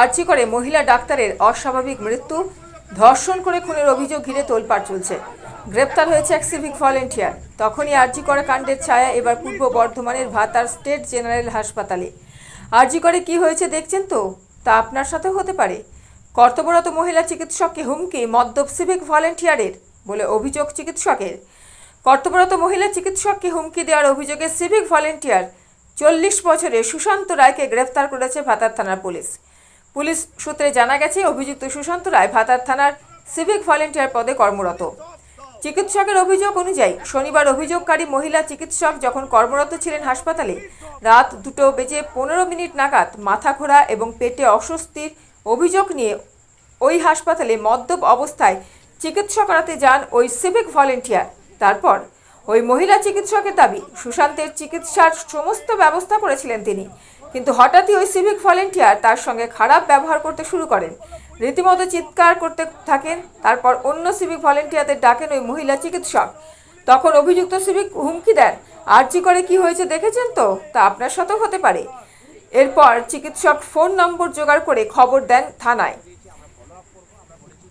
আর্জি করে মহিলা ডাক্তারের অস্বাভাবিক মৃত্যু, ধর্ষণ করে খুনের অভিযোগ ঘিরে তোলপাড় চলছে। গ্রেপ্তার হয়েছে এক সিভিক ভলেন্টিয়ার। তখনই আর্জি করে কাণ্ডের ছায়া এবার পূর্ব বর্ধমানের ভাতার স্টেট জেনারেল হাসপাতালে। আর্জি করে কি হয়েছে দেখছেন তো? তা আপনার সাথেও হতে পারে। কর্তব্যরত মহিলা চিকিৎসককে হুমকি মদ্যপ সিভিক ভলেন্টিয়ারের বলে অভিযোগ চিকিৎসকের। কর্তব্যরত মহিলা চিকিৎসককে হুমকি দেওয়ার অভিযোগে সিভিক ভলেন্টিয়ার চল্লিশ বছরে সুশান্ত রায়কে গ্রেফতার করেছে ভাতার থানার পুলিশ। পুলিশ সূত্রে জানা গেছে, অভিযুক্ত সুশান্ত রায় ভাতার থানার সিভিক ভলেন্টিয়ার পদে কর্মরত। চিকিৎসকের অভিযোগ অনুযায়ী, শনিবার অভিযোগকারী মহিলা চিকিৎসক যখন কর্মরত ছিলেন হাসপাতালে, রাত দুটো বেজে পনেরো মিনিট নাগাদ মাথা ঘোরা এবং পেটে অস্বস্তির অভিযোগ নিয়ে ওই হাসপাতালে মদ্যপ অবস্থায় চিকিৎসা করাতে যান ওই সিভিক ভলেন্টিয়ার। তারপর ওই মহিলা চিকিৎসকের দাবি, সুশান্তের চিকিৎসার সমস্ত ব্যবস্থা করেছিলেন তিনি। কিন্তু হঠাৎই ওই সিভিক ভলেন্টিয়ার তার সঙ্গে খারাপ ব্যবহার করতে শুরু করেন। রীতিমতো চিৎকার করতে থাকেন, তারপর অন্য সিভিক ভলেন্টিয়ারদের ডাকেন ওই মহিলা চিকিৎসক। তখন অভিযুক্ত সিভিক হুমকি দেন, আর জি করে কি হয়েছে দেখেছেন তো? তা আপনার সাথেও হতে পারে। এরপর চিকিৎসক ফোন নম্বর জোগাড় করে খবর দেন থানায়।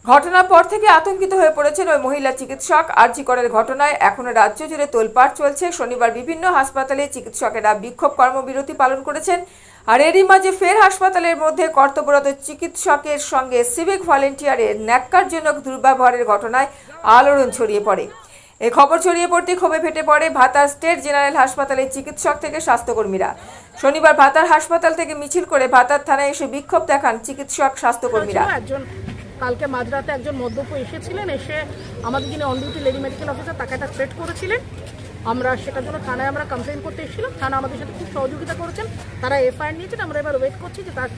ঘটনার পর থেকে আতঙ্কিত হয়ে পড়েছেন ওই মহিলা চিকিৎসক। আরজি করের ঘটনায় এখনও রাজ্য জুড়ে তোলপাড় চলছে। শনিবার বিভিন্ন হাসপাতালে চিকিৎসকেরা বিক্ষোভ কর্মবিরতি পালন করেছেন। আর এরই মাঝে ফের হাসপাতালের মধ্যে কর্তব্যরত চিকিৎসকের সঙ্গে সিভিক ভলেন্টিয়ারের ন্যাক্কারজনক দুর্ব্যবহারের ঘটনায় আলোড়ন ছড়িয়ে পড়ে। এ খবর ছড়িয়ে পড়তে ক্ষোভে ফেটে পড়ে ভাতার স্টেট জেনারেল হাসপাতালের চিকিৎসক থেকে স্বাস্থ্যকর্মীরা। শনিবার ভাতার হাসপাতাল থেকে মিছিল করে ভাতার থানায় এসে বিক্ষোভ দেখান চিকিৎসক, স্বাস্থ্যকর্মীরা। কালকে মাঝরাতে একজন মদ্যপ এসেছিলেন এসে আমাদের যিনি on duty lady medical officer তাকে একটা থ্রেট করেছিলেন। আমরা সেটার জন্য থানায় আমরা কমপ্লেন করতে এসেছিলাম। থানা আমাদের সাথে খুব সহযোগিতা করেছেন। তারা এফআইআর নিয়েছেন। আমরা এবার ওয়েট করছি যে তার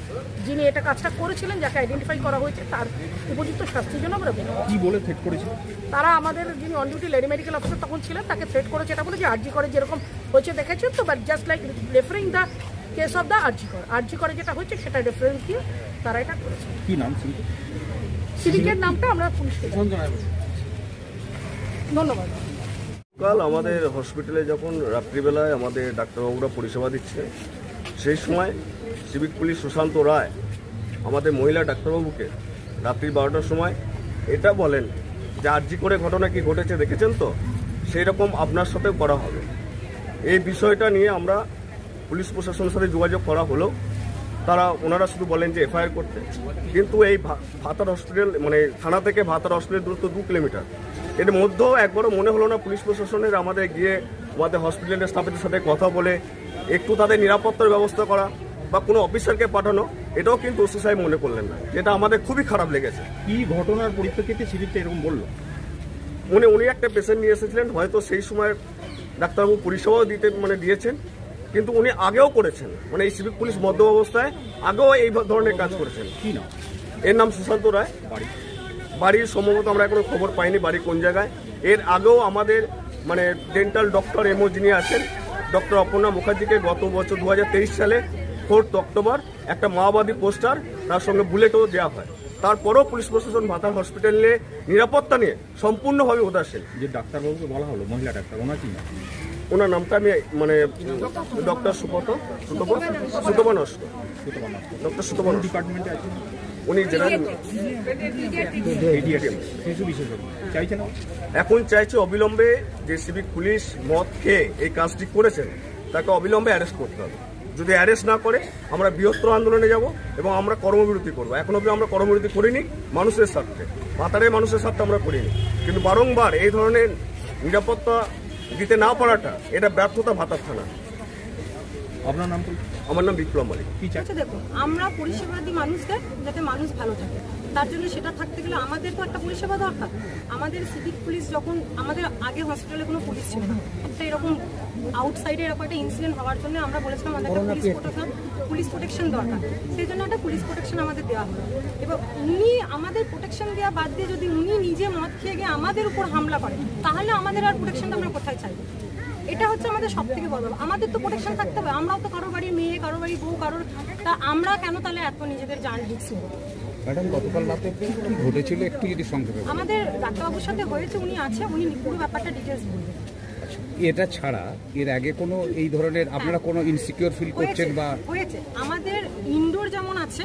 যিনি এটা কাজটা করেছিলেন যাকে আইডেন্টিফাই করা হয়েছে তার উপযুক্ত শাস্তির জন্য আমরা। কি বলে থ্রেট করেছিল তারা আমাদের যিনি on duty lady medical officer তখন ছিলেন তাকে থ্রেট করেছে। এটা বলে যে আরজি করে যেরকম হয়েছে দেখেছেন তো but just like referring the case of the RG করে। আরজি করে যেটা হয়েছে সেটা রেফারেন্স দিয়ে তারা এটা করেছে। কি নাম ছিল? সিভিকের নামটা আমরা পুলিশকে ধন্যবাদ। কাল আমাদের হসপিটালে যখন রাত্রিবেলায় আমাদের ডাক্তারবাবুরা পরিষেবা দিচ্ছে সেই সময় সিভিক পুলিশ সুশান্ত রায় আমাদের মহিলা ডাক্তারবাবুকে রাত্রি বারোটার সময় এটা বলেন যে আর্জি করে ঘটনা কি ঘটেছে দেখেছেন তো? সেই রকম আপনার সাথেও করা হবে। এই বিষয়টা নিয়ে আমরা পুলিশ প্রশাসনের সাথে যোগাযোগ করা হলো তারা ওনারা শুধু বলেন যে এফআইআর করতে। কিন্তু এই ভাতার হসপিটাল মানে থানা থেকে ভাতার হসপিটাল দূরত্ব দু কিলোমিটার। এর মধ্যেও একবারও মনে হলো না পুলিশ প্রশাসনের আমাদের গিয়ে আমাদের হসপিটালের স্টাফের সাথে কথা বলে একটু তাদের নিরাপত্তার ব্যবস্থা করা বা কোনো অফিসারকে পাঠানো এটাও কিন্তু ওসি সাহেব মনে করলেন না। যেটা আমাদের খুবই খারাপ লেগেছে। কি ঘটনার পরিপ্রেক্ষিতে সিভিকটা এরকম বলল? উনি উনি একটা পেশেন্ট নিয়ে এসেছিলেন হয়তো সেই সময় ডাক্তারবাবু পরিষেবাও দিতে মানে দিয়েছেন। কিন্তু উনি আগেও করেছেন। মানে এই সিভিক পুলিশ মধ্য অবস্থায় আগেও এই ধরনের কাজ করেছেন। কি নাম? এর নাম সুশান্ত রায়। বাড়ি? বাড়ির সম্ভবত আমরা এখনও খবর পাইনি বাড়ি কোন জায়গায়। এর আগেও আমাদের মানে ডেন্টাল ডক্টর এমও যিনি আছেন ডক্টর অপর্ণা মুখার্জিকে গত বছর দু হাজার তেইশ সালে ফোর্থ অক্টোবর একটা মাওবাদী পোস্টার তার সঙ্গে বুলেটও দেওয়া হয়। তারপরেও পুলিশ প্রশাসন ভাতার হসপিটালে নিরাপত্তা নিয়ে সম্পূর্ণভাবে উদাসীন। যে ডাক্তারবাবুকে বলা হলো মহিলা ডাক্তার ওনার কি ওনার নামটা আমি মানে ডক্টর সুপত সুতপা সুতপা নস্কর ডক্টর সুতপা নস্কর ডিপার্টমেন্টে আছে উনি জেনারেল এখন চাইছে অবিলম্বে যে সিভিক পুলিশ মদ খেয়ে এই কাজটি করেছেন তাকে অবিলম্বে অ্যারেস্ট করতে হবে। যদি অ্যারেস্ট না করে আমরা বৃহত্তর আন্দোলনে যাব এবং আমরা কর্মবিরতি করব। এখন অবধি আমরা কর্মবিরতি করিনি মানুষের স্বার্থে। পাতারের মানুষের স্বার্থে আমরা করিনি। কিন্তু বারংবার এই ধরনের নিরাপত্তা দিতে না পারাটা এটা ব্যর্থতা ভাতার থানা। আপনার নাম আমার নাম বিপ্লব মালিক। কি চাই? আচ্ছা দেখো আমরা পরিষেবা দিই মানুষদের যাতে মানুষ ভালো থাকে। তার জন্য সেটা থাকতে গেলে আমাদের তো একটা পরিষেবা দরকার। আমাদের সিভিক পুলিশ যখন আমাদের আগে হসপিটালে কোনো পুলিশ ছিল না একটা এরকম আউটসাইডে এরকম একটা ইনসিডেন্ট হওয়ার জন্য আমরা বলেছিলাম আমাদের একটা পুলিশ প্রোটেকশন পুলিশ প্রোটেকশন দরকার। সেই জন্য একটা পুলিশ প্রোটেকশন আমাদের দেওয়া হলো। এবার উনি আমাদের প্রোটেকশন দেওয়া বাদ দিয়ে যদি উনি নিজে মদ খেয়ে গিয়ে আমাদের উপর হামলা করে তাহলে আমাদের আর প্রোটেকশনটা আমরা কোথায় চাইব এটা হচ্ছে আমাদের সব থেকে বড় আমাদের তো প্রোটেকশন থাকতে হবে। আমরাও তো কারও বাড়ির মেয়ে কারও বাড়ির বউ কারোর তা আমরা কেন তাহলে এত নিজেদের জান রিক্স নেব? ম্যাডাম গতকাল রাতে কি ঘটেছিল? একটু যদি সংক্ষেপে আমাদের ডাক্তারবাবুর সাথে হয়েছে উনি আছে উনি পুরো ব্যাপারটা ডিটেলস বলবেন। এটা ছাড়া এর আগে কোনো এই ধরনের আপনারা কোনো ইনসিকিউর ফিল করছেন বা হয়েছে। আমাদের ইনডোর যেমন আছে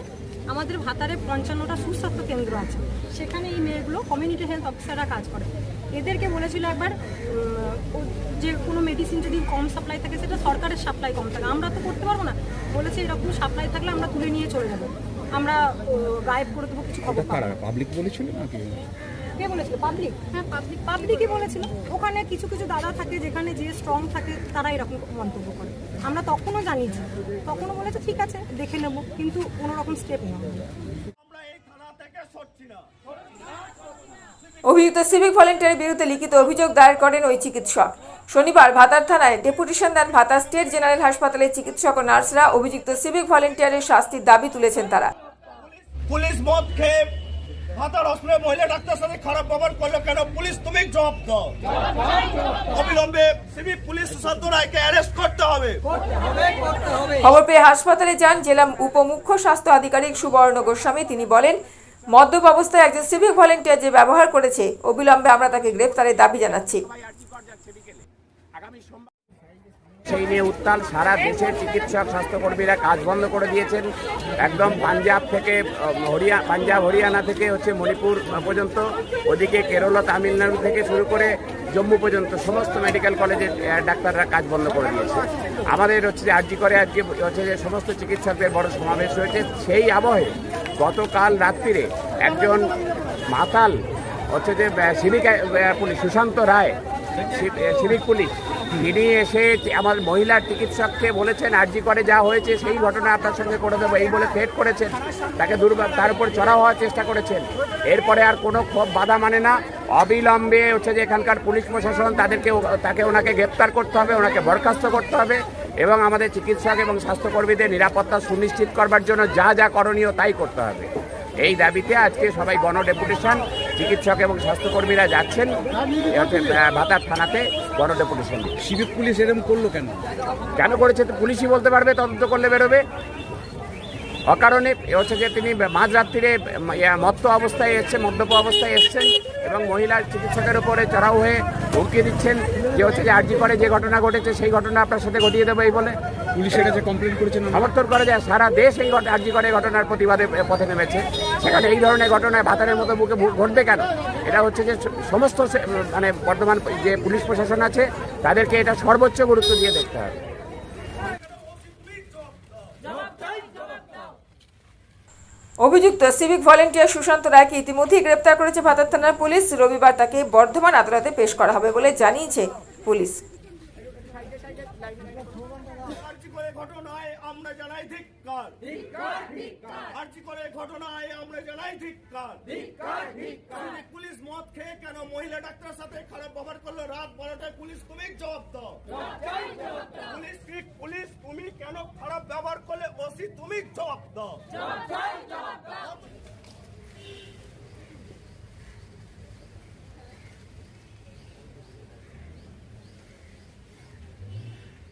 আমাদের ভাতারে পঞ্চান্নটা সুস্বাস্থ্য কেন্দ্র আছে। সেখানে এই মেয়েগুলো কমিউনিটি হেলথ অফিসাররা কাজ করে। এদেরকে বলেছিল একবার যে কোনো মেডিসিন যদি কম সাপ্লাই থাকে সেটা সরকারের সাপ্লাই কম থাকে। আমরা তো করতে পারব না। বলেছে এরকম সাপ্লাই থাকলে আমরা তুলে নিয়ে চলে যাব। আমরা গায়েব করে দেবো কিছু খবর পাবো পাবলিক বলেছিল নাকি? কে বলেছিল? পাবলিক হ্যাঁ পাবলিক পাবলিকই বলেছিল। ওখানে কিছু কিছু দাদা থাকে যেখানে যে স্ট্রং থাকে তারা এরকম মন্তব্য করে। আমরা তখনও জানিয়েছি। তখনও বলেছে ঠিক আছে দেখে নেব। কিন্তু কোনো রকম স্টেপ নেওয়া অভিযুক্ত সিভিক ভলেন্টিয়ারের বিরুদ্ধে লিখিত অভিযোগ দায়ের করেন ওই চিকিৎসক। শনিবার ভাতার থানায় ডেপুটেশন দেন ভাতা স্টেট জেনারেল হাসপাতালের চিকিৎসক ও নার্সরা। অভিযুক্ত সিভিক ভলেন্টিয়ারের শাস্তির দাবি তুলেছেন তারা। পুলিশ মদ খেয়ে ভাতার হসপিটালে মহিলা ডাক্তার সাথে খারাপ ব্যবহার করল কেন? পুলিশ তুমি জবাব দাও। অবিলম্বে সিবি পুলিশ সুশান্ত রায়কে অ্যারেস্ট করতে হবে। খবর পেয়ে হাসপাতালে যান জেলা উপমুখ্য স্বাস্থ্য আধিকারিক সুবর্ণ গোস্বামী। তিনি বলেন মদ্যপ অবস্থায় একজন সিভিক ভলেন্টিয়ার যে ব্যবহার করেছে অবিলম্বে আমরা তাকে গ্রেপ্তারের দাবি জানাচ্ছি। সেই নিয়ে উত্তাল সারা দেশের চিকিৎসক, স্বাস্থ্যকর্মীরা কাজ বন্ধ করে দিয়েছেন। একদম পাঞ্জাব থেকে হরিয়া, পাঞ্জাব, হরিয়ানা থেকে হচ্ছে মণিপুর পর্যন্ত, ওদিকে কেরল, তামিলনাড়ু থেকে শুরু করে জম্মু পর্যন্ত সমস্ত মেডিকেল কলেজের ডাক্তাররা কাজ বন্ধ করে দিয়েছে। আমাদের হচ্ছে যে আরজি করে আজকে হচ্ছে যে সমস্ত চিকিৎসকদের বড় সমাবেশ হয়েছে। সেই আবহে গতকাল রাত্রিরে একজন মাতাল হচ্ছে যে civic police, Sushanta Roy civic police তিনি এসে আমার মহিলা চিকিৎসককে বলেছেন, আর্জি করে যা হয়েছে সেই ঘটনা আপনার সঙ্গে করে দেবো। এই বলে থ্রেট করেছেন। তাকে দুর্বা তার উপর চড়া হওয়ার চেষ্টা করেছেন। এরপরে আর কোনো বাধা মানে না। অবিলম্বে হচ্ছে যে এখানকার পুলিশ প্রশাসন তাদেরকে তাকে ওনাকে গ্রেপ্তার করতে হবে, ওনাকে বরখাস্ত করতে হবে এবং আমাদের চিকিৎসক এবং স্বাস্থ্যকর্মীদের নিরাপত্তা সুনিশ্চিত করবার জন্য যা যা করণীয় তাই করতে হবে। এই দাবিতে আজকে সবাই গণ ডেপুটেশন চিকিৎসক এবং স্বাস্থ্যকর্মীরা যাচ্ছেন ভাতার থানাতে গণ ডেপুটেশন সিভিক পুলিশ এরকম করল কেন? কেন করেছে তো পুলিশই বলতে পারবে তদন্ত করলে বেরোবে। অকারণে এ হচ্ছে যে তিনি মাঝরাত্রিরে মত্ত অবস্থায় এসছে মদ্যপ অবস্থায় এসছেন এবং মহিলা চিকিৎসকের উপরে চড়াও হয়ে হুমকি দিচ্ছেন। যে হচ্ছে যে আর্জি করে যে ঘটনা ঘটেছে সেই ঘটনা আপনার সাথে ঘটিয়ে দেবে এই বলে পুলিশের কাছে কমপ্লেন করেছেন সমর্থন করা যায় সারা দেশ এই আর্জি করে ঘটনার প্রতিবাদে পথে নেমেছে। সেখানে এই ধরনের ঘটনায় ভাতারের মতো বুকে ঘটবে কেন? এটা হচ্ছে যে সমস্ত মানে বর্তমান যে পুলিশ প্রশাসন আছে তাদেরকে এটা সর্বোচ্চ গুরুত্ব দিয়ে দেখতে হবে। অভিযুক্ত সিভিক ভলেন্টিয়ার সুশান্ত রায়কে ইতিমধ্যেই গ্রেপ্তার করেছে ভাতার থানার পুলিশ। রবিবার তাকে বর্ধমান আদালতে পেশ করা হবে বলে জানিয়েছে পুলিশ। আর্জি করে ঘটনায় আমরা জানাই ধিক্কার। আর্জি করে ঘটনায় আমরা জানাই ধিক্কার। পুলিশ মদ খেয়ে কেন মহিলা ডাক্তার সাথে খারাপ ব্যবহার করল? রাত বারোটায় পুলিশ তুমি জবাব দাও।